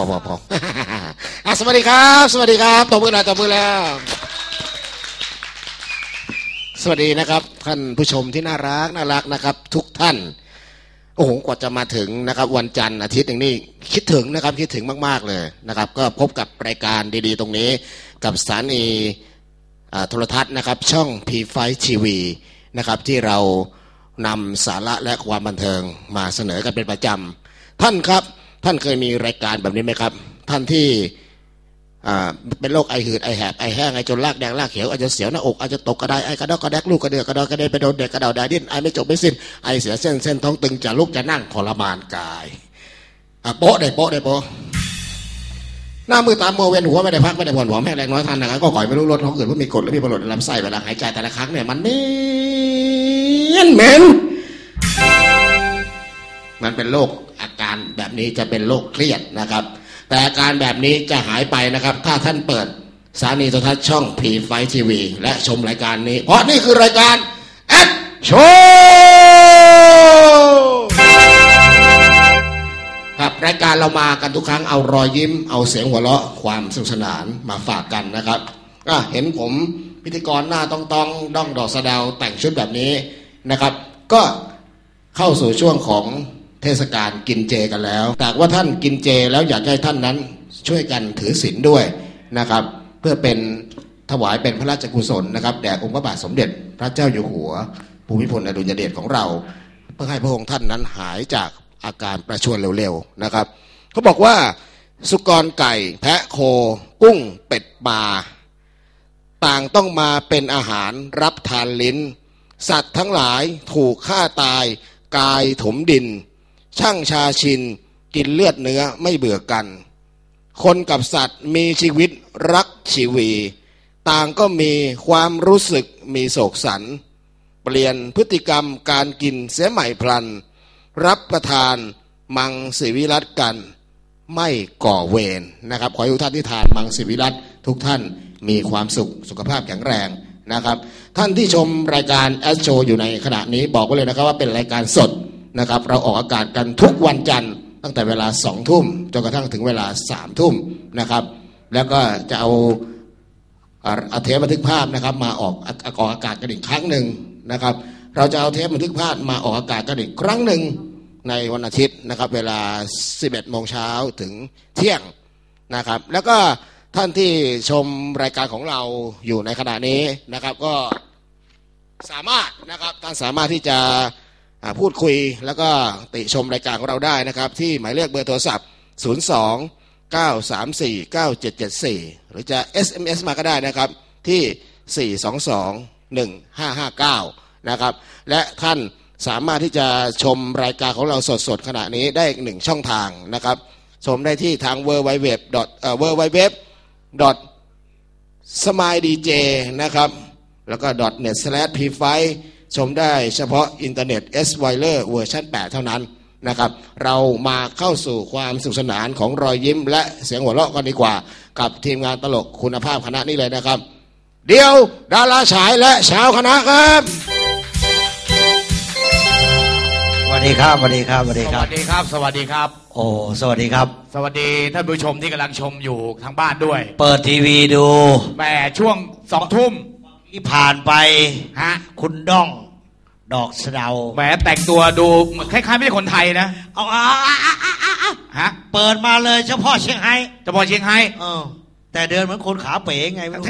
อพอพอพออะสวัสดีครับ สวัสดีครับตบมือหน่อยตบมือแล้ว สวัสดีนะครับท่านผู้ชมที่น่ารักน่ารักนะครับ ทุกท่านโอ้โหกว่าจะมาถึงนะครับ วันจันทร์อาทิตย์อย่างนี้คิดถึงนะครับคิดถึงมาก ๆ เลยนะครับ ก็พบกับรายการดีๆ ตรงนี้ กับสถานีโทรทัศน์นะครับ ช่อง P5 TV นะครับที่เรานำสาระและความบันเทิงมาเสนอกันเป็นประจำท่านครับ ท่านเคยมีรายการแบบนี้ไหมครับ ท่านที่เป็นโรคไอหืดไอแหบไอแห้งไอจนลากแดงลากเขียวอาจจะเสียวหน้าอกอาจจะตกกระไดไอกระดอกกระแดกลูกกระเดือกกระดอกกระเดนไปโดนเด็กกระเดาด้ดิ้นไอไม่จบไม่สิ้นไอเสียเส้นเส้นท้องตึงจะลุกจะนั่งทรมานกายโป๊ะได้โป๊ะได้โป๊ะหน้ามือตามัวเวียนหัวไม่ได้พักไม่ได้ผ่อนหัวแม่แรงน้อยทานนะครับก็ก่อยไม่รู้รถท้องอืดว่ามีกรดหรือมีประหลอดในลำไส้เวลาหายใจแต่ละครั้งเนี่ยมันเหม็นเหม็นมันเป็นโรคาการแบบนี้จะเป็นโรคเครียดนะครับ แต่อาการแบบนี้จะหายไปนะครับ ถ้าท่านเปิดสถานีโทรทัศน์ช่องพีไฟทีวี และชมรายการนี้ เพราะนี่คือรายการแอดโชครับรายการเรามากันทุกครั้งเอารอยยิ้ม เอาเสียงหัวเราะความสนุกสนานมาฝากกันนะครับเห็นผมพิธีกรหน้าต้องต้องด้องดอกสะเดาวแต่งชุดแบบนี้นะครับ ก็เข้าสู่ช่วงของ เทศกาลกินเจกันแล้วแต่ว่าท่านกินเจแล้วอยากให้ท่านนั้นช่วยกันถือศีลด้วยนะครับ เพื่อเป็นถวายเป็นพระราชกุศลนะครับแด่องค์พระบาทสมเด็จพระเจ้าอยู่หัว ภูมิพลอดุลยเดชของเรา เพื่อให้พระองค์ท่านนั้นหายจากอาการประชวรเร็วๆนะครับเขาบอกว่าสุกรไก่ แพะโค กุ้งเป็ดปลาต่างต้องมาเป็นอาหารรับทานลิ้น สัตว์ทั้งหลายถูกฆ่าตาย กายถมดิน ช่างชาชิน กินเลือดเนื้อไม่เบื่อกัน คนกับสัตว์มีชีวิตรักชีวี ต่างก็มีความรู้สึกมีโศกสัน เปลี่ยนพฤติกรรมการกินเสียใหม่พลัน รับประทานมังสวิรัตกันไม่ก่อเวรนะครับ ขอให้ทุกท่านที่ทานมังสวิรัตทุกท่านมีความสุขสุขภาพแข็งแรงนะครับ ท่านที่ชมรายการแอสโชอยู่ในขณะนี้บอกไว้เลยนะครับว่าเป็นรายการสด นะครับ เราออกอากาศกันทุกวันจันทร์ตั้งแต่เวลาสองทุ่มจนกระทั่งถึงเวลาสามทุ่มนะครับ แล้วก็จะเอาเอาเทปบันทึกภาพนะครับ มาออกออกอากาศกันอีกครั้งหนึ่งนะครับ เราจะเอาเทปบันทึกภาพมาออกอากาศกันอีกครั้งหนึ่งในวันอาทิตย์นะครับ เวลา 11โมงเช้าถึงเที่ยงนะครับ แล้วก็ท่านที่ชมรายการของเราอยู่ในขณะนี้นะครับ ก็สามารถนะครับท่านสามารถที่จะ พูดคุยแล้วก็ติชมรายการของเราได้นะครับ ที่หมายเลขเบอร์โทรศัพท์ 02 934 9774 หรือจะ SMS มาก็ได้นะครับที่ 422 1559 นะครับ และท่านสามารถที่จะชมรายการของเราสดๆ ขณะนี้ได้อีกหนึ่งช่องทางนะครับ ชมได้ที่ทาง w w w w w w สมายดีเจนะครับ แล้วก็ .net slash p ชมได้เฉพาะอินเทอร์เน็ต s w i l e r เวอร์ชัน8 เท่านั้นนะครับเรามาเข้าสู่ความสนุขสนานของรอยยิ้ม และเสียงหัวเราะกันดีกว่า กับทีมงานตลกคุณภาพคณะนี้เลยนะครับ เดียวดาราฉายและชาวคณะครับสวัสดีครับสวัสดีครับสวัสดีสครัวับสดีครับ สวัสดีครับ โอ้สวัสดีครับ สวัสดีท่านผู้ชมที่กำลังชมอยู่ทางบ้านด้วยเปิดทีวีดู แหมช่วงสองทุ่ม ที่ผ่านไปฮะคุณด้อง ดอกสะเดาแหมแต่งตัวดูเหมือนคล้ายๆไม่ใช่คนไทยนะเอาอะอะอะอะอะอะฮะเปิดมาเลยเฉพาะเชียงไฮ้เจะพอเชียงไฮ้เออ แต่เดินเหมือนคนขาเป๋ไงไม่รู้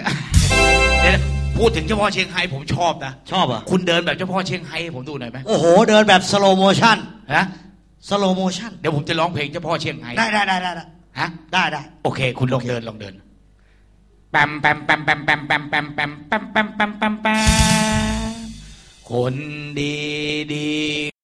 เดี๋ยวพูดถึงเจ้าพ่อเชียงไฮ้ผมชอบนะชอบอะคุณเดินแบบเจ้าพ่อเชียงไฮ้ให้ผมดูหน่อยไหมโอ้โห เดินแบบสโลโมชั่นฮะสโลโมชั่นเดี๋ยวผมจะร้องเพลงเจ้าพ่อเชียงไฮ้ได้ได้ได้ได้ได้ฮะได้ได้โอเค คุณลองเดินลองเดินแปม แปมแปมแปมแปมแปมแปมแปมแปมแปมแปมแปมแปมคนดีดี